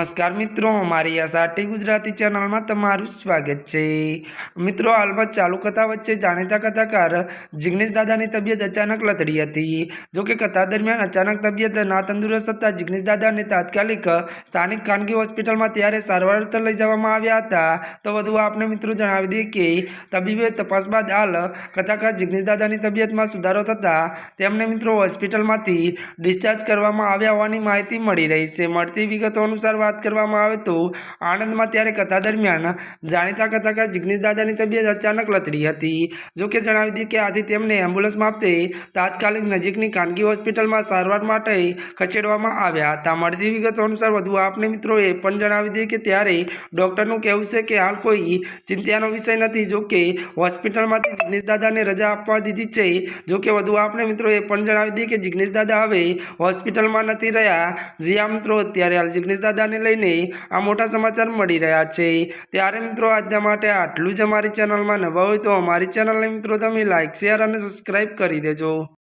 નમસ્કાર મિત્રો, અમારી આ સાટી ગુજરાતી ચેનલમાં તમારું સ્વાગત છે. મિત્રો, હાલમાં ચાલુ કથા વચ્ચે જાણીતા કથાકાર જિગ્નેશ દાદાની તબિયત અચાનક લથડી હતી. જો કે કથા દરમિયાન અચાનક તબિયત ના તંદુરસ્ત થતાં જિગ્નેશ દાદાને તાત્કાલિક સ્થાનિક ખાનગી હોસ્પિટલમાં ત્યારે સારવાર લઈ જવામાં આવ્યા હતા. તો વધુ આપને મિત્રો જણાવી દઈએ કે તબીબે તપાસ બાદ હાલ કથાકાર જિગ્નેશ દાદાની તબિયતમાં સુધારો થતાં તેમને મિત્રો હોસ્પિટલમાંથી ડિસ્ચાર્જ કરવામાં આવ્યા હોવાની માહિતી મળી રહી છે. મળતી વિગતો અનુસાર વાત કરવામાં આવે તો આણંદમાં ત્યારે કથા દરમિયાન જાણીતા કથાકાર જિગ્નેશ દાદાની તબિયત અચાનક લથડી હતી. જોકે જણાવી દઈએ કે આથી તેમને એમ્બ્યુલન્સ મારફતે તાત્કાલિક નજીકની ખાનગી હોસ્પિટલમાં સારવાર માટે ખસેડવામાં આવ્યા હતા. મળતી વિગતો અનુસાર વધુ આપને મિત્રોએ પણ જણાવી દઈએ કે ત્યારે ડૉક્ટરનું કહેવું છે કે હાલ કોઈ ચિંતાનો વિષય નથી. જોકે હોસ્પિટલમાંથી જિગ્નેશ દાદાને રજા આપવા દીધી છે. જોકે વધુ આપણે મિત્રોએ પણ જણાવી દઈએ કે જિગ્નેશ દાદા હવે હોસ્પિટલમાં નથી રહ્યા. જ્યાં મિત્રો, અત્યારે હાલ જિગ્નેશ દાદાને લઈને આ મોટા સમાચાર મળી રહ્યા છે. ત્યારે મિત્રો, આજના માટે આટલું જ અમારી ચેનલમાં નવા હોય તો અમારી ચેનલને મિત્રો, તમે લાઇક શેર અને સબસ્ક્રાઈબ કરી દેજો.